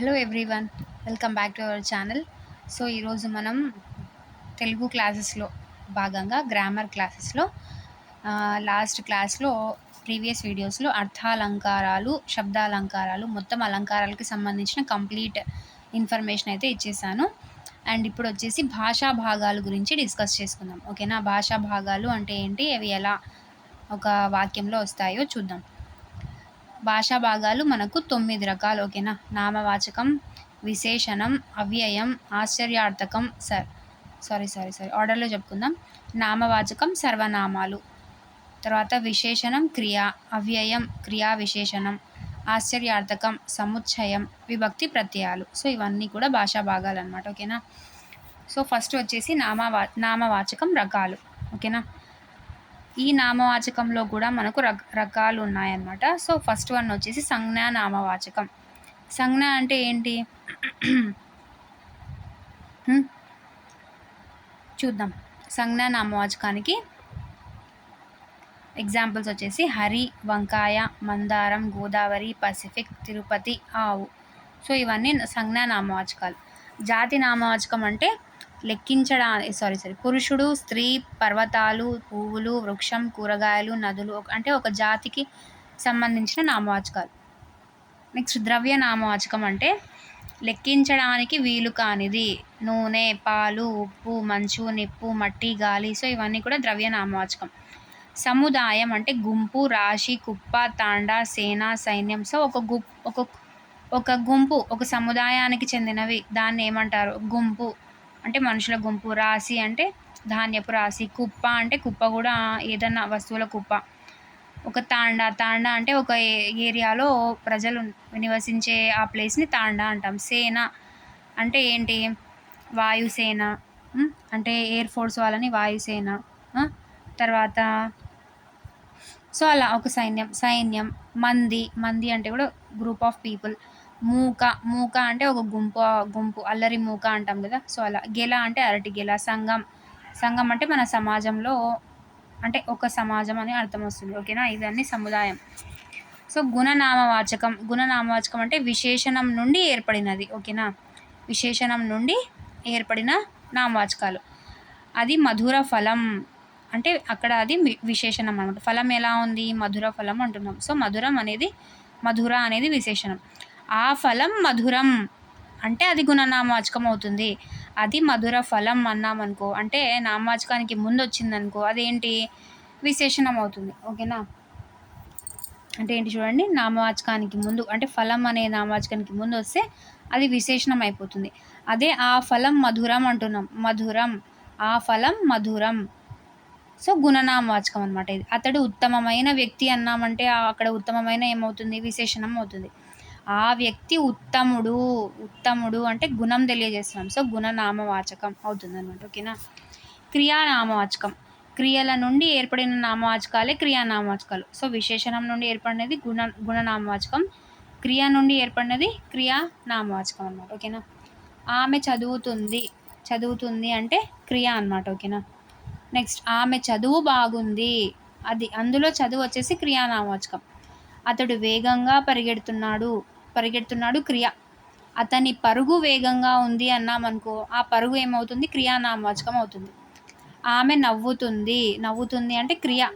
Hello everyone welcome back to our channel so ఈరోజు మనం తెలుగు క్లాసెస్లో భాగంగా గ్రామర్ క్లాసెస్లో లాస్ట్ క్లాస్లో ప్రీవియస్ వీడియోస్లో అర్థాలంకారాలు శబ్దాలంకారాలు మొత్తం అలంకారాలకి సంబంధించిన కంప్లీట్ ఇన్ఫర్మేషన్ అయితే ఇచ్చేసాను. అండ్ ఇప్పుడు వచ్చేసి భాషా భాగాలు గురించి డిస్కస్ చేసుకుందాం. ఓకేనా భాషా భాగాలు అంటే ఏంటి? అవి ఎలా ఒక వాక్యంలో వస్తాయో చూద్దాం. భాషా భాగాలు మనకు తొమ్మిది రకాలు ఓకేనా? నామవాచకం విశేషణం అవ్యయం ఆశ్చర్యార్థకం సర్ సారీ సారీ సారీ ఆర్డర్లో చెప్పుకుందాం. నామవాచకం సర్వనామాలు. తర్వాత విశేషణం క్రియా అవ్యయం క్రియా విశేషణం ఆశ్చర్యార్థకం సముచ్చయం విభక్తి ప్రత్యయాలు. సో ఇవన్నీ కూడా భాషా భాగాలు అనమాట ఓకేనా? సో ఫస్ట్ వచ్చేసి నామవా నామవాచకం రకాలు ఓకేనా? ఈ నామవాచకంలో కూడా మనకు రక రకాలు ఉన్నాయన్నమాట సో ఫస్ట్ వన్ వచ్చేసి సంజ్ఞా నామవాచకం. సంజ్ఞ అంటే ఏంటి? చూద్దాం. సంజ్ఞా నామవాచకానికి ఎగ్జాంపుల్స్ వచ్చేసి హరి వంకాయ మందారం గోదావరి పసిఫిక్ తిరుపతి ఆవు. సో ఇవన్నీ సంజ్ఞా నామవాచకాలు. జాతి నామవాచకం అంటే లెక్కించడా సారీ సారీ పురుషుడు స్త్రీ పర్వతాలు పువ్వులు వృక్షం కూరగాయలు నదులు అంటే ఒక జాతికి సంబంధించిన నామవాచకాలు. నెక్స్ట్ ద్రవ్య నామవాచకం అంటే లెక్కించడానికి వీలు కానిది. నూనె పాలు ఉప్పు మంచు నిప్పు మట్టి గాలి సో ఇవన్నీ కూడా ద్రవ్య నామవాచకం. సముదాయం అంటే గుంపు రాశి కుప్ప తాండా సేన సైన్యం. సో ఒక గు ఒక ఒక గుంపు ఒక సముదాయానికి చెందినవి. దాన్ని ఏమంటారు? గుంపు. అంటే మనుషుల గుంపు రాశి అంటే ధాన్యపు రాశి కుప్ప అంటే కుప్ప కూడా ఏదన్నా వస్తువుల కుప్ప. ఒక తాండా తాండా అంటే ఒక ఏ- ఏరియాలో ప్రజలు నివసించే ఆ ప్లేస్ని తాండా అంటాం. సేన అంటే ఏంటి? వాయుసేన అంటే ఎయిర్ ఫోర్స్ వాళ్ళని వాయుసేన తర్వాత సో అలా ఒక సైన్యం సైన్యం మంది మంది అంటే కూడా గ్రూప్ ఆఫ్ పీపుల్ మూక మూక అంటే ఒక గుంపు గుంపు అల్లరి మూక అంటాం కదా. సో అలా గెల అంటే అరటి గెల సంఘం. సంఘం అంటే మన సమాజంలో అంటే ఒక సమాజం అని అర్థం వస్తుంది. ఓకేనా? ఇదన్నీ సముదాయం. సో గుణనామవాచకం గుణనామవాచకం అంటే విశేషణం నుండి ఏర్పడినది. ఓకేనా? విశేషణం నుండి ఏర్పడిన నామవాచకాలు. అది మధుర ఫలం. అంటే అక్కడ అది వి- విశేషణం అనమాట ఫలం ఎలా ఉంది? మధుర ఫలం అంటున్నాం. సో మధురం అనేది మధుర అనేది విశేషణం. ఆ ఫలం మధురం. అంటే అది గుణనామవాచకం అవుతుంది. అది మధుర ఫలం అన్నామనుకో అంటే నామవాచకానికి ముందు వచ్చిందనుకో అదేంటి? విశేషణం అవుతుంది. ఓకేనా? అంటే ఏంటి చూడండి నామవాచకానికి ముందు అంటే ఫలం అనే నామవాచకానికి ముందు వస్తే అది విశేషణం అయిపోతుంది. అదే ఆ ఫలం మధురం అంటున్నాం. మధురం. ఆ ఫలం మధురం. సో గుణనామవాచకం అనమాట ఇది. అతడు ఉత్తమమైన వ్యక్తి అన్నామంటే అక్కడ ఉత్తమమైన ఏమవుతుంది? విశేషణం అవుతుంది. ఆ వ్యక్తి ఉత్తముడు ఉత్తముడు అంటే గుణం తెలియజేస్తున్నాం. సో గుణనామవాచకం అవుతుంది అనమాట ఓకేనా? క్రియానామవాచకం. క్రియల నుండి ఏర్పడిన నామవాచకాలే క్రియానామవాచకాలు. సో విశేషణం నుండి ఏర్పడినది గుణ గుణనామవాచకం. క్రియ నుండి ఏర్పడినది క్రియా నామవాచకం అనమాట ఓకేనా? ఆమె చదువుతుంది. చదువుతుంది అంటే క్రియ అనమాట ఓకేనా? నెక్స్ట్ ఆమె చదువు బాగుంది. అది అందులో చదువు వచ్చేసి క్రియానామవాచకం. అతడు వేగంగా పరిగెడుతున్నాడు. పరిగెడుతున్నాడు క్రియ. అతని పరుగు వేగంగా ఉంది అన్నామనుకో ఆ పరుగు ఏమవుతుంది? క్రియానామవాచకం అవుతుంది. ఆమె నవ్వుతుంది. నవ్వుతుంది అంటే క్రియ.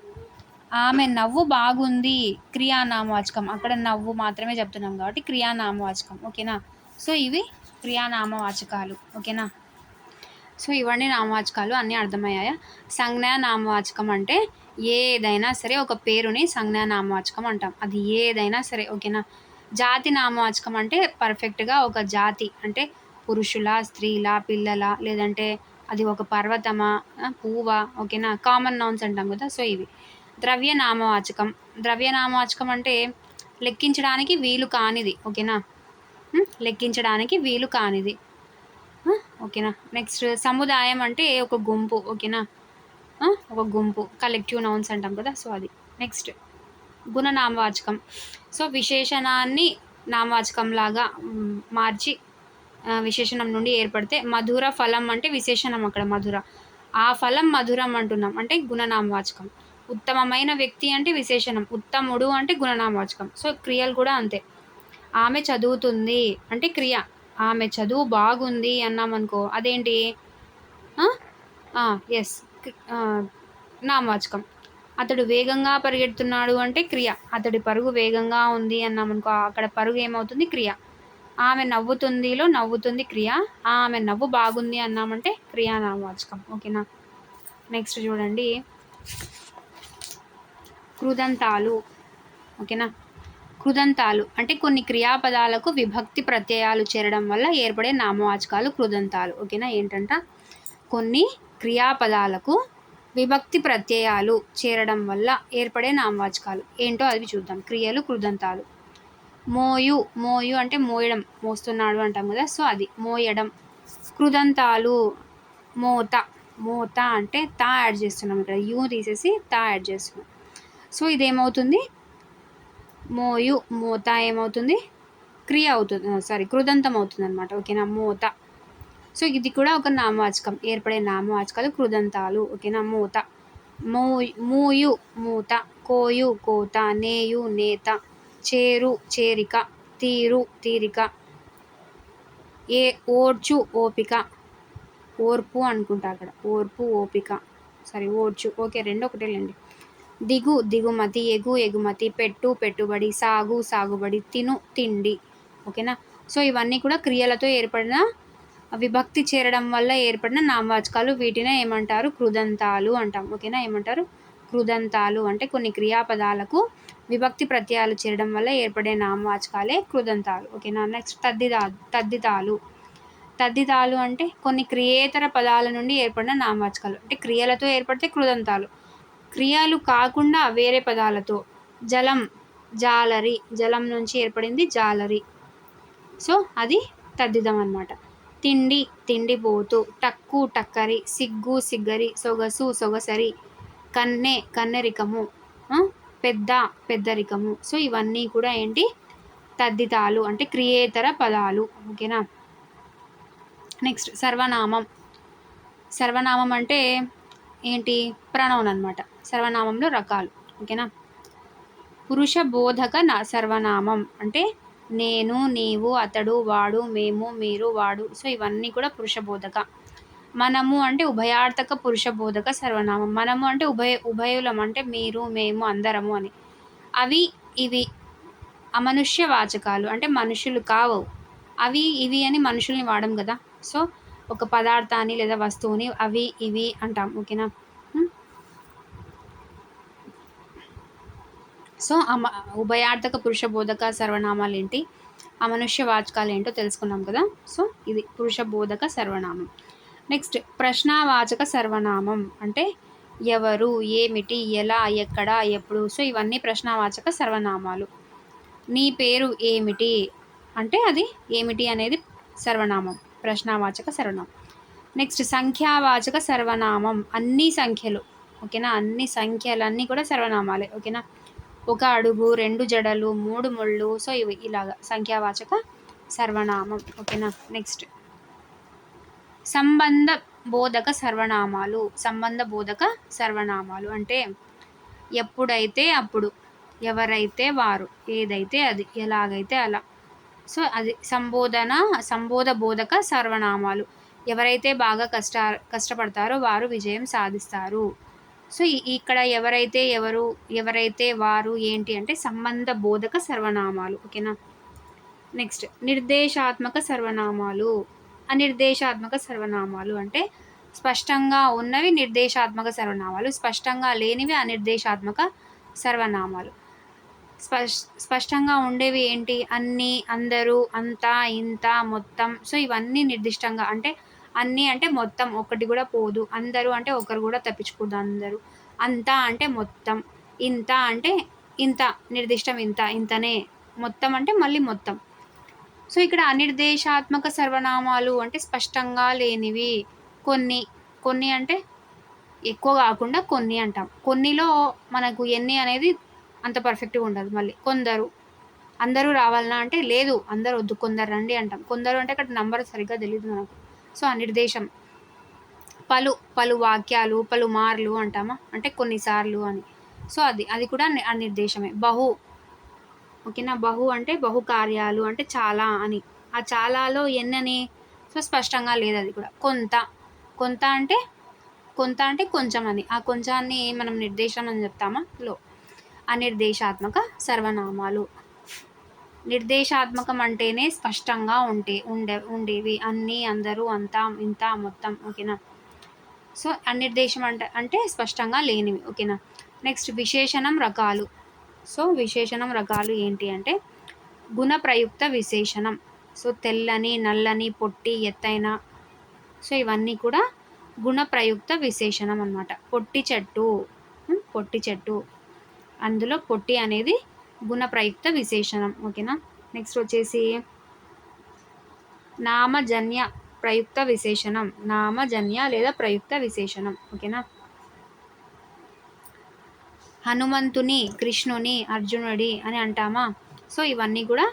ఆమె నవ్వు బాగుంది. క్రియానామవాచకం అక్కడ నవ్వు మాత్రమే చెప్తున్నాం కాబట్టి క్రియానామవాచకం ఓకేనా? సో ఇవి క్రియానామవాచకాలు ఓకేనా? సో ఇవన్నీ నామవాచకాలు అన్నీ అర్థమయ్యాయా? సంజ్ఞా నామవాచకం అంటే ఏదైనా సరే ఒక పేరుని సంజ్ఞా నామవాచకం అంటాం. అది ఏదైనా సరే ఓకేనా? జాతి నామవాచకం అంటే పర్ఫెక్ట్గా ఒక జాతి అంటే పురుషుల స్త్రీల పిల్లల లేదంటే అది ఒక పర్వతమా పువ్వ ఓకేనా? కామన్ నౌన్స్ అంటాం కదా సో ఇవి. ద్రవ్య నామవాచకం. ద్రవ్య నామవాచకం అంటే లెక్కించడానికి వీలు కానిది ఓకేనా? లెక్కించడానికి వీలు కానిది. ఓకేనా? నెక్స్ట్ సముదాయం అంటే ఒక గుంపు ఓకేనా? ఒక గుంపు కలెక్టివ్ నౌన్స్ అంటాం కదా సో అది. నెక్స్ట్ గుణనామవాచకం. సో విశేషణాన్ని నామవాచకంలాగా మార్చి విశేషణం నుండి ఏర్పడితే మధుర ఫలం అంటే విశేషణం అక్కడ మధుర. ఆ ఫలం మధురం అంటున్నాం అంటే గుణనామవాచకం. ఉత్తమమైన వ్యక్తి అంటే విశేషణం ఉత్తముడు అంటే గుణనామవాచకం. సో క్రియలు కూడా అంతే. ఆమె చదువుతుంది అంటే క్రియ. ఆమె చదువు బాగుంది అన్నామనుకో అదేంటి? ఎస్ నామవాచకం. అతడు వేగంగా పరిగెడుతున్నాడు అంటే క్రియ. అతడి పరుగు వేగంగా ఉంది అన్నామనుకో అక్కడ పరుగు ఏమవుతుంది? క్రియ. ఆమె నవ్వుతుందిలో నవ్వుతుంది క్రియ. ఆమె నవ్వు బాగుంది అన్నామంటే క్రియా నామవాచకం. ఓకేనా? నెక్స్ట్ చూడండి. కృదంతాలు. ఓకేనా? కృదంతాలు అంటే కొన్ని క్రియాపదాలకు విభక్తి ప్రత్యయాలు చేరడం వల్ల ఏర్పడే నామవాచకాలు కృదంతాలు. ఓకేనా? ఏంటంట? కొన్ని క్రియాపదాలకు విభక్తి ప్రత్యయాలు చేరడం వల్ల ఏర్పడే నామవాచకాలు. ఏంటో అవి చూద్దాం. క్రియలు కృదంతాలు. మోయు మోయు అంటే మోయడం మోస్తున్నాడు అంటాం కదా. సో అది మోయడం. కృదంతాలు మోత. మోత అంటే తా యాడ్ చేస్తున్నాం ఇక్కడ. యూ తీసేసి తా యాడ్ చేస్తున్నాం. సో ఇదేమవుతుంది? మోయు మోత ఏమవుతుంది? క్రియ అవుతుంది. సారీ కృదంతం అవుతుంది అనమాట ఓకేనా? మోత. సో ఇది కూడా ఒక నామవాచకం. ఏర్పడే నామవాచకాలు కృదంతాలు. ఓకేనా? మూత. మూ మూయు మూత. కోయు కోత. నేయు నేత. చేరు చేరిక. తీరు తీరిక. ఏ ఓర్చు ఓపిక. ఓర్పు అనుకుంటా అక్కడ. ఓర్పు ఓపిక. సారీ ఓర్చు ఓకే రెండు ఒకటేలేండి దిగు దిగుమతి ఎగు ఎగుమతి. పెట్టు పెట్టుబడి. సాగు సాగుబడి. తిను తిండి. ఓకేనా? సో ఇవన్నీ కూడా క్రియలతో ఏర్పడిన విభక్తి చేరడం వల్ల ఏర్పడిన నామవాచకాలు వీటినే ఏమంటారు? కృదంతాలు అంటాం. ఓకేనా? ఏమంటారు? కృదంతాలు అంటే కొన్ని క్రియాపదాలకు విభక్తి ప్రత్యయాలు చేరడం వల్ల ఏర్పడే నామవాచకాలే కృదంతాలు. ఓకేనా? నెక్స్ట్ తద్దిదా తద్దితాలు. తద్దితాలు అంటే కొన్ని క్రియేతర పదాల నుండి ఏర్పడిన నామవాచకాలు. అంటే క్రియలతో ఏర్పడితే కృదంతాలు. క్రియలు కాకుండా వేరే పదాలతో. జలం జాలరి. జలం నుంచి ఏర్పడింది జాలరి. సో అది తద్దిదం అనమాట తిండి తిండిపోతు టక్కు టక్కరి సిగ్గు సిగ్గరి సొగసు సొగసరి కన్నె కన్నెరికము పెద్ద పెద్దరికము. సో ఇవన్నీ కూడా ఏంటి? తద్దితాలు అంటే క్రియేతర పదాలు. ఓకేనా? నెక్స్ట్ సర్వనామం. సర్వనామం అంటే ఏంటి? ప్రణవన్ అనమాట సర్వనామంలో రకాలు. ఓకేనా? పురుష బోధక నా సర్వనామం అంటే నేను నీవు అతడు వాడు మేము మీరు వాడు. సో ఇవన్నీ కూడా పురుష బోధక. మనము అంటే ఉభయార్థక పురుష బోధక సర్వనామం. మనము అంటే ఉభయ ఉభయులం అంటే మీరు మేము అందరము అని. అవి ఇవి అమనుష్య వాచకాలు. అంటే మనుషులు కావు. అవి ఇవి అని మనుషుల్ని వాడం కదా. సో ఒక పదార్థాన్ని లేదా వస్తువుని అవి ఇవి అంటాం. ఓకేనా? సో అమ ఉభయార్థక పురుష బోధక సర్వనామాలు ఏంటి? అమనుష్య వాచకాలు ఏంటో తెలుసుకున్నాం కదా. సో ఇది పురుష బోధక సర్వనామం. నెక్స్ట్ ప్రశ్నావాచక సర్వనామం అంటే ఎవరు ఏమిటి ఎలా ఎక్కడ ఎప్పుడు. సో ఇవన్నీ ప్రశ్నావాచక సర్వనామాలు. నీ పేరు ఏమిటి? అంటే అది ఏమిటి అనేది సర్వనామం. ప్రశ్నావాచక సర్వనామం. నెక్స్ట్ సంఖ్యావాచక సర్వనామం. అన్ని సంఖ్యలు. ఓకేనా? అన్ని సంఖ్యలన్నీ కూడా సర్వనామాలే. ఓకేనా? ఒక అడుగు రెండు జడలు మూడు ముళ్ళు. సో ఇవి ఇలాగ సంఖ్యావాచక సర్వనామం. ఓకేనా? నెక్స్ట్ సంబంధ బోధక సర్వనామాలు. సంబంధ బోధక సర్వనామాలు. అంటే ఎప్పుడైతే అప్పుడు ఎవరైతే వారు ఏదైతే అది ఎలాగైతే అలా. సో అది సంబోధన సంబోధ బోధక సర్వనామాలు. ఎవరైతే బాగా కష్ట కష్టపడతారో వారు విజయం సాధిస్తారు. సో ఇక్కడ ఎవరైతే ఎవరు ఎవరైతే వారు ఏంటి అంటే సంబంధ బోధక సర్వనామాలు ఓకేనా? నెక్స్ట్ నిర్దేశాత్మక సర్వనామాలు. అనిర్దేశాత్మక సర్వనామాలు అంటే స్పష్టంగా ఉన్నవి నిర్దేశాత్మక సర్వనామాలు స్పష్టంగా లేనివి అనిర్దేశాత్మక సర్వనామాలు. స్పష్ స్పష్టంగా ఉండేవి ఏంటి? అన్నీ అందరూ అంతా ఇంత మొత్తం. సో ఇవన్నీ నిర్దిష్టంగా అంటే అన్నీ అంటే మొత్తం ఒకటి కూడా పోదు. అందరూ అంటే ఒకరు కూడా తప్పించుకోదు అందరూ. అంతా అంటే మొత్తం. ఇంత అంటే ఇంత నిర్దిష్టం ఇంత ఇంతనే. మొత్తం అంటే మళ్ళీ మొత్తం. సో ఇక్కడ అనిర్దేశాత్మక సర్వనామాలు అంటే స్పష్టంగా లేనివి. కొన్ని కొన్ని అంటే ఎక్కువ కాకుండా కొన్ని అంటాం. కొన్నిలో మనకు ఎన్ని అనేది అంత పర్ఫెక్ట్గా ఉండదు మళ్ళీ. కొందరు. అందరూ రావాలన్నా అంటే లేదు అందరు వద్దు కొందరు రండి అంటాం. కొందరు అంటే అక్కడ నంబర్ సరిగ్గా తెలియదు మనకు. సో అనిర్దేశం. పలు పలు వాక్యాలు పలు మార్లు అంటామా? అంటే కొన్నిసార్లు అని. సో అది అది కూడా అనిర్దేశమే. బహు. ఓకేనా? బహు అంటే బహు కార్యాలు అంటే చాలా అని. ఆ చాలాలో ఎన్నని? సో స్పష్టంగా లేదు అది కూడా. కొంత. కొంత అంటే కొంత అంటే కొంచెం అని. ఆ కొంచాన్ని మనం నిర్దేశం అని చెప్తామా? లో. అనిర్దేశాత్మక సర్వనామాలు. నిర్దేశాత్మకం అంటేనే స్పష్టంగా ఉంటే ఉండే ఉండేవి. అన్నీ అందరూ అంతా ఇంత మొత్తం ఓకేనా? సో అనిర్దేశం అంటే అంటే స్పష్టంగా లేనివి ఓకేనా? నెక్స్ట్ విశేషణం రకాలు. సో విశేషణం రకాలు ఏంటి అంటే గుణప్రయుక్త విశేషణం. సో తెల్లని నల్లని పొట్టి ఎత్తైన. సో ఇవన్నీ కూడా గుణప్రయుక్త విశేషణం అనమాట పొట్టి చెట్టు. పొట్టి చెట్టు. అందులో పొట్టి అనేది గుణప్రయుక్త విశేషణం. ఓకేనా? నెక్స్ట్ వచ్చేసి నామజన్య ప్రయుక్త విశేషణం. నామజన్య లేదా ప్రయుక్త విశేషణం. ఓకేనా? హనుమంతుని కృష్ణుని అర్జునుడి అని అంటామా? సో ఇవన్నీ కూడా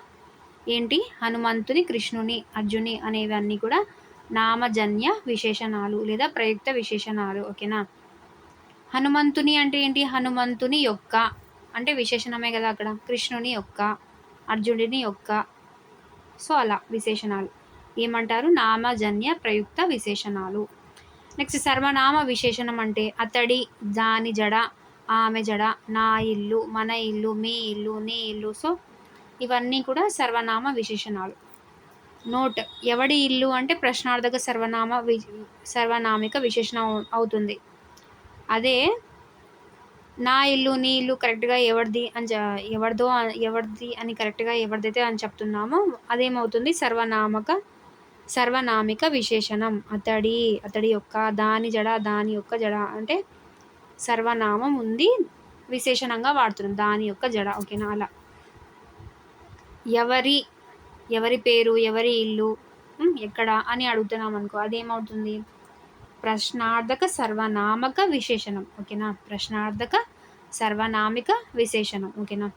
ఏంటి? హనుమంతుని కృష్ణుని అర్జుని అనేవన్నీ కూడా నామజన్య విశేషణాలు లేదా ప్రయుక్త విశేషణాలు. ఓకేనా? హనుమంతుని అంటే ఏంటి? హనుమంతుని యొక్క అంటే విశేషణమే కదా అక్కడ. కృష్ణుని యొక్క అర్జునుడిని యొక్క. సో అలా విశేషణాలు. ఏమంటారు? నామజన్య ప్రయుక్త విశేషణాలు. నెక్స్ట్ సర్వనామ విశేషణం అంటే అతడి దాని జడ ఆమె జడ నా ఇల్లు మన ఇల్లు మీ ఇల్లు నీ ఇల్లు. సో ఇవన్నీ కూడా సర్వనామ విశేషణాలు. నోట్ ఎవడి ఇల్లు అంటే ప్రశ్నార్థక సర్వనామ వి సర్వనామిక విశేషణం అవుతుంది. అదే నా ఇల్లు నీ ఇల్లు కరెక్ట్గా ఎవరిది అని ఎవరిదో ఎవరిది అని కరెక్ట్గా ఎవరిదైతే అని చెప్తున్నామో అదేమవుతుంది? సర్వనామక సర్వనామిక విశేషణం. అతడి అతడి యొక్క దాని జడ దాని యొక్క జడ అంటే సర్వనామం ఉంది విశేషణంగా వాడుతున్నాం. దాని యొక్క జడ ఓకేనా? అలా. ఎవరి ఎవరి పేరు ఎవరి ఇల్లు ఎక్కడ అని అడుగుతున్నాం అనుకో అదేమవుతుంది? ప్రశ్నార్థక సర్వనామక విశేషణం. ఓకేనా? ప్రశ్నార్థక సర్వనామిక విశేషణం ఓకేనా?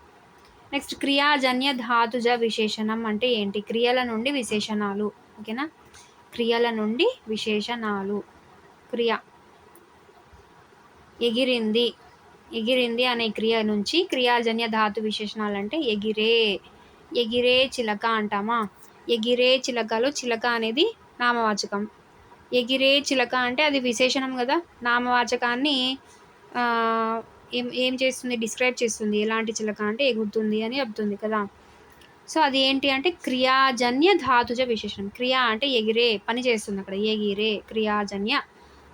నెక్స్ట్ క్రియాజన్య ధాతుజ విశేషణం అంటే ఏంటి? క్రియల నుండి విశేషణాలు ఓకేనా? క్రియల నుండి విశేషణాలు. క్రియ. ఎగిరింది. ఎగిరింది అనే క్రియ నుంచి క్రియాజన్య ధాతు విశేషణాలు అంటే ఎగిరే. ఎగిరే చిలక అంటామా? ఎగిరే చిలకలో చిలక అనేది నామవాచకం. ఎగిరే చిలక అంటే అది విశేషణం కదా? నామవాచకాన్ని ఏం ఏం చేస్తుంది? డిస్క్రైబ్ చేస్తుంది. ఎలాంటి చిలక అంటే ఎగురుతుంది అని చెప్తుంది కదా. సో అది ఏంటి అంటే క్రియాజన్య ధాతుజ విశేషణం. క్రియ అంటే ఎగిరే పని చేస్తుంది అక్కడ. ఎగిరే క్రియాజన్య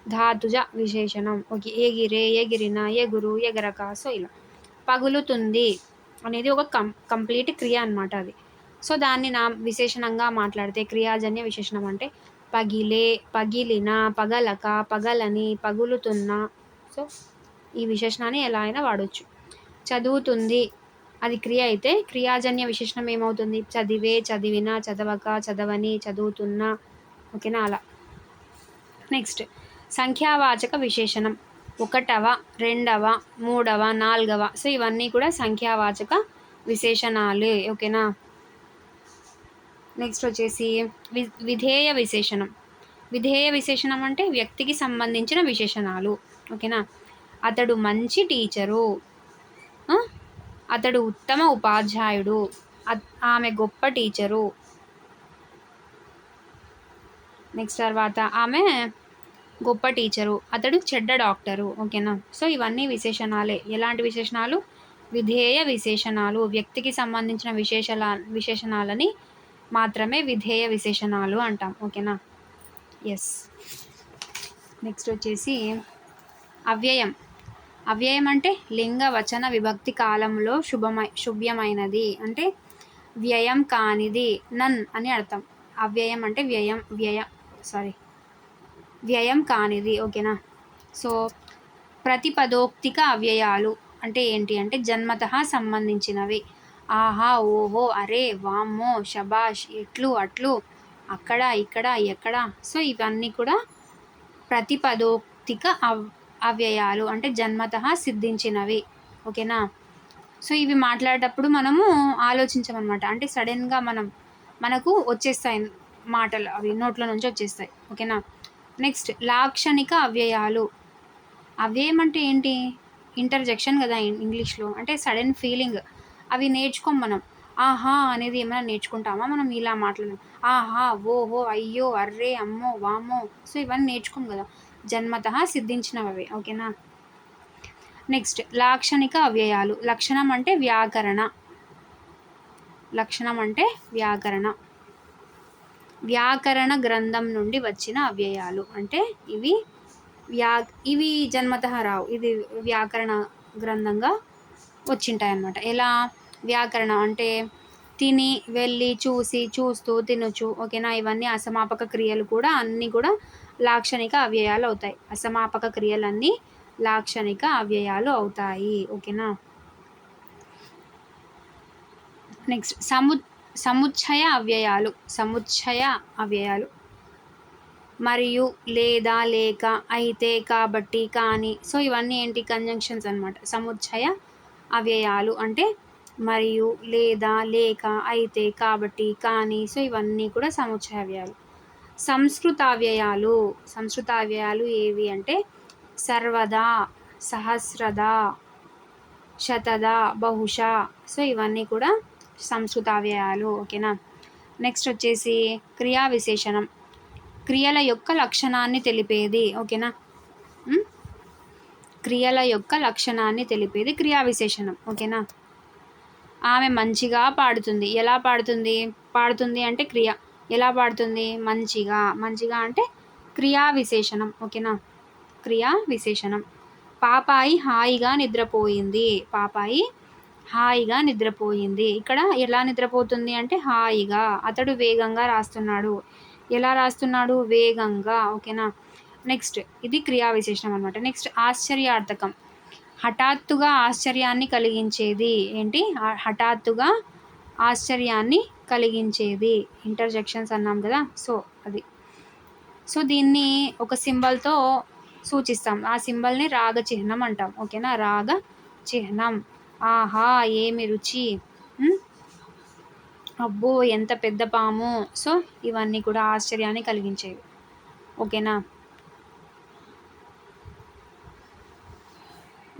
ధాతుజ విశేషణం. ఓకే ఎగిరే ఎగిరిన ఎగురు ఎగరక సో ఇలా. పగులుతుంది అనేది ఒక కం కంప్లీట్ క్రియ అనమాట అది. సో దాన్ని నా విశేషణంగా మాట్లాడితే క్రియాజన్య విశేషణం అంటే పగిలే పగిలిన పగలక పగలని పగులుతున్న సో ఈ విశేషణాన్ని ఎలా అయినా వాడవచ్చు చదువుతుంది. అది క్రియ అయితే క్రియాజన్య విశేషణం ఏమవుతుంది? చదివే చదివిన చదవక చదవని చదువుతున్న. ఓకేనా? అలా. నెక్స్ట్. సంఖ్యావాచక విశేషణం. ఒకటవ రెండవ మూడవ నాలుగవ. సో ఇవన్నీ కూడా సంఖ్యావాచక విశేషణాలు. ఓకేనా? నెక్స్ట్ వచ్చేసి వి విధేయ విశేషణం. విధేయ విశేషణం అంటే వ్యక్తికి సంబంధించిన విశేషణాలు. ఓకేనా? అతడు మంచి టీచరు. అతడు ఉత్తమ ఉపాధ్యాయుడు. ఆమె గొప్ప టీచరు. నెక్స్ట్ తర్వాత ఆమె గొప్ప టీచరు. అతడు చెడ్డ డాక్టరు. ఓకేనా? సో ఇవన్నీ విశేషణాలే. ఎలాంటి విశేషణాలు? విధేయ విశేషణాలు. వ్యక్తికి సంబంధించిన విశేషాల విశేషణాలని మాత్రమే విధేయ విశేషణాలు అంటాం. ఓకేనా? ఎస్ నెక్స్ట్ వచ్చేసి అవ్యయం. అవ్యయం అంటే లింగ వచన విభక్తి కాలంలో శుభమై శుభ్యమైనది. అంటే వ్యయం కానిది నన్ అని అర్థం. అవ్యయం అంటే వ్యయం వ్యయ సారీ వ్యయం కానిది ఓకేనా సో ప్రతిపదోక్తిక అవ్యయాలు అంటే ఏంటి? అంటే జన్మత సంబంధించినవి. ఆహా ఓహో అరే వామ్మో షబాష్ ఎట్లు అట్లు అక్కడ ఇక్కడ ఎక్కడ. సో ఇవన్నీ కూడా ప్రతిపదోక్తిక అవ్ అవ్యయాలు అంటే జన్మత సిద్ధించినవి. ఓకేనా? సో ఇవి మాట్లాడేటప్పుడు మనము ఆలోచించమన్నమాట. అంటే సడన్గా మనం మనకు వచ్చేస్తాయి మాటలు అవి నోట్లో నుంచి వచ్చేస్తాయి. ఓకేనా? నెక్స్ట్ లాక్షణిక అవ్యయాలు. అవ్యయం అంటే ఏంటి? ఇంటర్జెక్షన్ కదా ఇంగ్లీష్లో. అంటే సడన్ ఫీలింగ్. అవి నేర్చుకోం మనం. ఆహా అనేది ఏమైనా నేర్చుకుంటామా? మనం ఇలా మాట్లాడడం ఆహా ఓహో అయ్యో అర్రే అమ్మో వామో సో ఇవన్నీ నేర్చుకోం కదా. జన్మత సిద్ధించినవి. ఓకేనా? నెక్స్ట్ లాక్షణిక అవ్యయాలు. లక్షణం అంటే వ్యాకరణ. లక్షణం అంటే వ్యాకరణ. వ్యాకరణ గ్రంథం నుండి వచ్చిన అవ్యయాలు. అంటే ఇవి వ్యా ఇవి జన్మత రావు. ఇది వ్యాకరణ గ్రంథంగా వచ్చింటాయి అన్నమాట ఎలా? వ్యాకరణ అంటే తిని వెళ్ళి చూసి చూస్తూ తినొచ్చు ఓకేనా? ఇవన్నీ అసమాపక క్రియలు కూడా అన్నీ కూడా లాక్షణిక అవ్యయాలు అవుతాయి. అసమాపక క్రియలన్నీ లాక్షణిక అవ్యయాలు అవుతాయి. ఓకేనా? నెక్స్ట్ సము సముచ్చయ అవ్యయాలు. సముచ్చయ అవ్యయాలు. మరియు లేదా లేక అయితే కాబట్టి కానీ. సో ఇవన్నీ ఏంటి? కంజంక్షన్స్ అనమాట సముచ్చయ అవ్యయాలు అంటే మరియు లేదా లేక అయితే కాబట్టి కానీ. సో ఇవన్నీ కూడా సముచ్చయ అవ్యయాలు. సంస్కృతావ్యయాలు. సంస్కృతావ్యయాలు ఏవి అంటే సర్వదా సహస్రద శతద బహుశ. సో ఇవన్నీ కూడా సంస్కృతావ్యయాలు. ఓకేనా? నెక్స్ట్ వచ్చేసి క్రియా విశేషణం క్రియల యొక్క లక్షణాన్ని తెలిపేది. ఓకేనా? క్రియల యొక్క లక్షణాన్ని తెలిపేది క్రియా విశేషణం ఓకేనా? ఆమె మంచిగా పాడుతుంది. ఎలా పాడుతుంది? పాడుతుంది అంటే క్రియ. ఎలా పాడుతుంది? మంచిగా. మంచిగా అంటే క్రియా విశేషణం. ఓకేనా? క్రియా విశేషణం. పాపాయి హాయిగా నిద్రపోయింది. పాపాయి హాయిగా నిద్రపోయింది. ఇక్కడ ఎలా నిద్రపోతుంది అంటే హాయిగా. అతడు వేగంగా రాస్తున్నాడు. ఎలా రాస్తున్నాడు? వేగంగా. ఓకేనా? నెక్స్ట్ ఇది క్రియా విశేషణం అనమాట నెక్స్ట్ ఆశ్చర్యార్థకం. హఠాత్తుగా ఆశ్చర్యాన్ని కలిగించేది ఏంటి? హఠాత్తుగా ఆశ్చర్యాన్ని కలిగించేది. ఇంటర్జెక్షన్స్ అన్నాం కదా సో అది. సో దీన్ని ఒక సింబల్తో సూచిస్తాం. ఆ సింబల్ని రాగ చిహ్నం అంటాం. ఓకేనా? రాగ చిహ్నం. ఆహా ఏమి రుచి? అబ్బో ఎంత పెద్ద పాము. సో ఇవన్నీ కూడా ఆశ్చర్యాన్ని కలిగించేవి. ఓకేనా?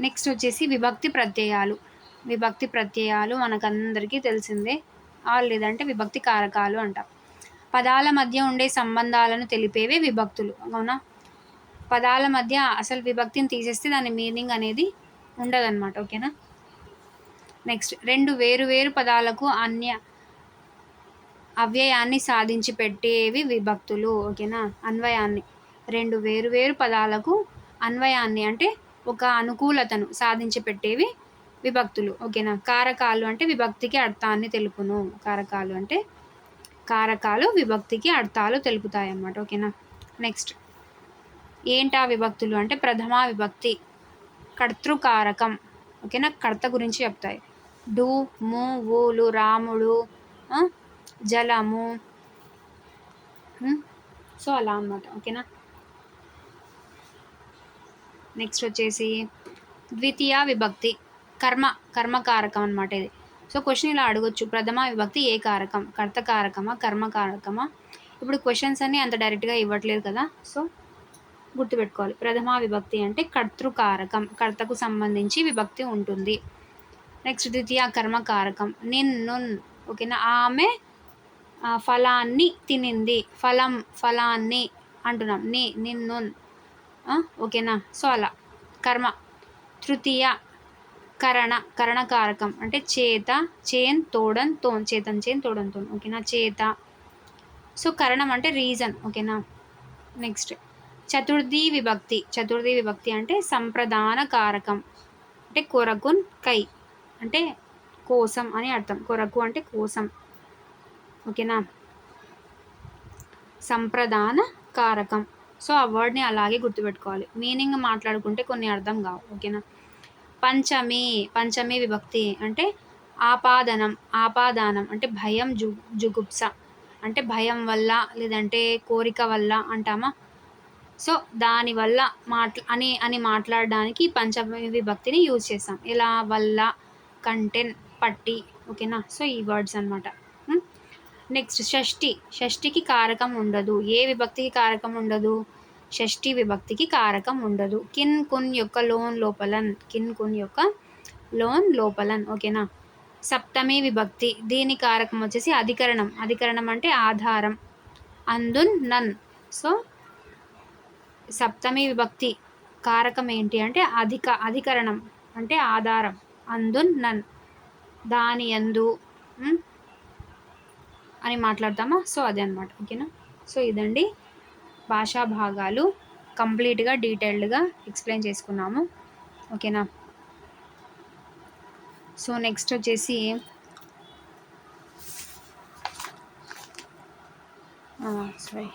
నెక్స్ట్ వచ్చేసి విభక్తి ప్రత్యయాలు. విభక్తి ప్రత్యయాలు మనకందరికీ తెలిసిందే. లేదంటే విభక్తి కారకాలు అంటాం. పదాల మధ్య ఉండే సంబంధాలను తెలిపేవే విభక్తులు. అవునా? పదాల మధ్య అసలు విభక్తిని తీసేస్తే దాని మీనింగ్ అనేది ఉండదన్నమాట. ఓకేనా? నెక్స్ట్ రెండు వేరు వేరు పదాలకు అన్య అవ్యయాన్ని సాధించి పెట్టేవి విభక్తులు. ఓకేనా? అన్వయాన్ని. రెండు వేరు వేరు పదాలకు అన్వయాన్ని అంటే ఒక అనుకూలతను సాధించి పెట్టేవి విభక్తులు. ఓకేనా? కారకాలు అంటే విభక్తికి అర్థాన్ని తెలుపును. కారకాలు అంటే కారకాలు విభక్తికి అర్థాలు తెలుపుతాయి అన్నమాట ఓకేనా? నెక్స్ట్. ఏంటా విభక్తులు అంటే ప్రథమ విభక్తి. కర్తృకారకం. ఓకేనా? కర్త గురించి చెప్తాయి. డు ము ఊలు రాముడు జలము. సో అలా అనమాట ఓకేనా? నెక్స్ట్ వచ్చేసి ద్వితీయ విభక్తి. కర్మ కర్మకారకం అనమాట ఇది. సో క్వశ్చన్ ఇలా అడగొచ్చు. ప్రథమ విభక్తి ఏ కారకం? కర్త కర్తకారకమా కర్మకారకమా ఇప్పుడు క్వశ్చన్స్ అన్నీ అంత డైరెక్ట్గా ఇవ్వట్లేదు కదా. సో గుర్తుపెట్టుకోవాలి. ప్రథమ విభక్తి అంటే కర్తృకారకం. కర్తకు సంబంధించి విభక్తి ఉంటుంది. నెక్స్ట్ ద్వితీయ కర్మకారకం. నిన్ నున్. ఓకేనా? ఆమె ఫలాన్ని తినింది. ఫలం ఫలాన్ని అంటున్నాం. నీ నిన్ను ఓకేనా? సో అలా. కర్మ. తృతీయ కరణ కరణకారకం అంటే చేత చేన్ తోడన్ తోన్ చేతన్ చేన్ తోడన్ తోన్. ఓకేనా? చేత. సో కరణం అంటే రీజన్ ఓకేనా? నెక్స్ట్ చతుర్థి విభక్తి. చతుర్థి విభక్తి అంటే సంప్రదాన కారకం. అంటే కొరకున్ కై. అంటే కోసం అని అర్థం. కొరకు అంటే కోసం ఓకేనా? సంప్రదాన కారకం. సో ఆ వర్డ్ని అలాగే గుర్తుపెట్టుకోవాలి. మీనింగ్ మాట్లాడుకుంటే కొన్ని అర్థం కావు. ఓకేనా? పంచమి పంచమి విభక్తి అంటే ఆపాదనం ఆపాదానం అంటే భయం జు జుగుప్స అంటే భయం వల్ల లేదంటే కోరిక వల్ల అంటామా? సో దానివల్ల మాట్లా అని అని మాట్లాడడానికి పంచమి విభక్తిని యూజ్ చేస్తాం. ఇలా వల్ల కంటెన్ పట్టి ఓకేనా? సో ఈ వర్డ్స్ అనమాట నెక్స్ట్ షష్ఠి. షష్ఠికి కారకం ఉండదు. ఏ విభక్తికి కారకం ఉండదు? షష్ఠి విభక్తికి కారకం ఉండదు. కిన్ కున్ యొక్క లోన్ లోపలన్ కిన్ కున్ యొక్క లోన్ లోపలన్ ఓకేనా? సప్తమి విభక్తి. దీని కారకం వచ్చేసి అధికరణం. అధికరణం అంటే ఆధారం. అందున్ నన్. సో సప్తమి విభక్తి కారకం ఏంటి అంటే అధిక అధికరణం అంటే ఆధారం. అందున్ నన్. దాని ఎందు అని మాట్లాడతామా? సో అదే అనమాట ఓకేనా? సో ఇదండి భాషా భాగాలు కంప్లీట్గా డీటెయిల్డ్గా ఎక్స్ప్లెయిన్ చేసుకున్నాము. ఓకేనా? సో నెక్స్ట్ వచ్చేసి సారీ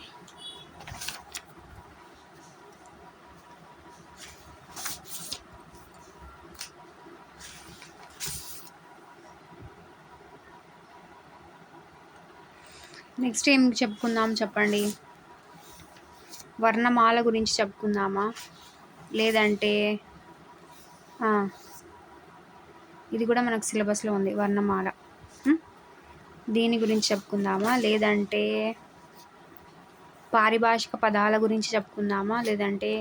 నెక్స్ట్ ఏం చెప్పుకుందాం చెప్పండి? వర్ణమాల గురించి చెప్పుకుందామా? లేదంటే ఇది కూడా మనకు సిలబస్లో ఉంది వర్ణమాల. దీని గురించి చెప్పుకుందామా? లేదంటే పారిభాషిక పదాల గురించి చెప్పుకుందామా? లేదంటే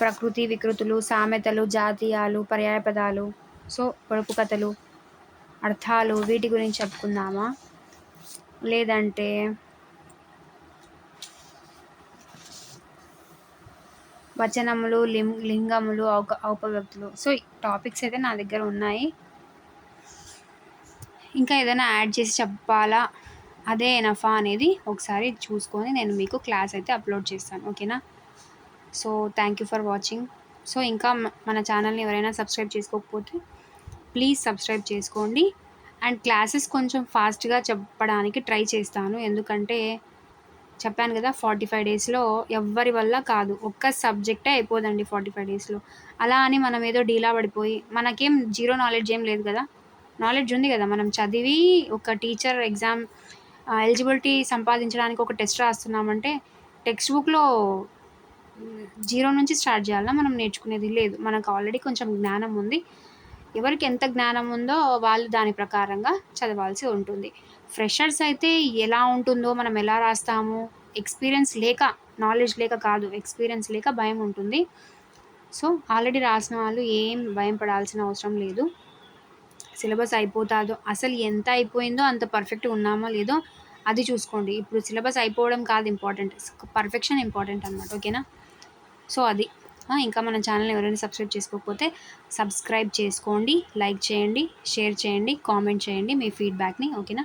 ప్రకృతి వికృతులు సామెతలు జాతీయాలు పర్యాయ పదాలు సో పొడుపు కథలు అర్థాలు వీటి గురించి చెప్పుకుందామా? లేదంటే వచనములు లిం లింగములు ఔపవ్యక్తులు. సో టాపిక్స్ అయితే నా దగ్గర ఉన్నాయి. ఇంకా ఏదైనా యాడ్ చేసి చెప్పాలా? అదే నఫా అనేది ఒకసారి చూసుకొని నేను మీకు క్లాస్ అయితే అప్లోడ్ చేస్తాను. ఓకేనా? So thank you for watching. So ఇంకా మన ఛానల్ని ఎవరైనా సబ్స్క్రైబ్ చేసుకోకపోతే ప్లీజ్ సబ్స్క్రైబ్ చేసుకోండి. అండ్ క్లాసెస్ కొంచెం ఫాస్ట్గా చెప్పడానికి ట్రై చేస్తాను. ఎందుకంటే చెప్పాను కదా ఫార్టీ ఫైవ్ డేస్లో ఎవ్వరి వల్ల కాదు. ఒక్క సబ్జెక్టే అయిపోదండి ఫార్టీ ఫైవ్ డేస్లో అలా అని మనం ఏదో డీలా పడిపోయి మనకేం జీరో నాలెడ్జ్ ఏం లేదు కదా. నాలెడ్జ్ ఉంది కదా మనం చదివి ఒక టీచర్ ఎగ్జామ్ ఎలిజిబిలిటీ సంపాదించడానికి ఒక టెస్ట్ రాస్తున్నామంటే టెక్స్ట్ బుక్లో జీరో నుంచి స్టార్ట్ చేయాలా మనం నేర్చుకునేది లేదు. మనకు ఆల్రెడీ కొంచెం జ్ఞానం ఉంది. ఎవరికి ఎంత జ్ఞానం ఉందో వాళ్ళు దాని ప్రకారంగా చదవాల్సి ఉంటుంది. ఫ్రెషర్స్ అయితే ఎలా ఉంటుందో మనం ఎలా రాస్తాము? ఎక్స్పీరియన్స్ లేక నాలెడ్జ్ లేక కాదు ఎక్స్పీరియన్స్ లేక భయం ఉంటుంది. సో ఆల్రెడీ రాసిన వాళ్ళు ఏం భయం పడాల్సిన అవసరం లేదు. సిలబస్ అయిపోతుందో అసలు ఎంత అయిపోయిందో అంత పర్ఫెక్ట్ ఉన్నామో లేదో అది చూసుకోండి. ఇప్పుడు సిలబస్ అయిపోవడం కాదు ఇంపార్టెంట్ పర్ఫెక్షన్ ఇంపార్టెంట్ అనమాట ఓకేనా? సో అది. ఇంకా మన ఛానల్ ఎవరైనా సబ్స్క్రైబ్ చేసుకోకపోతే సబ్స్క్రైబ్ చేసుకోండి లైక్ చేయండి షేర్ చేయండి కామెంట్ చేయండి మీ ఫీడ్బ్యాక్ని ఓకేనా?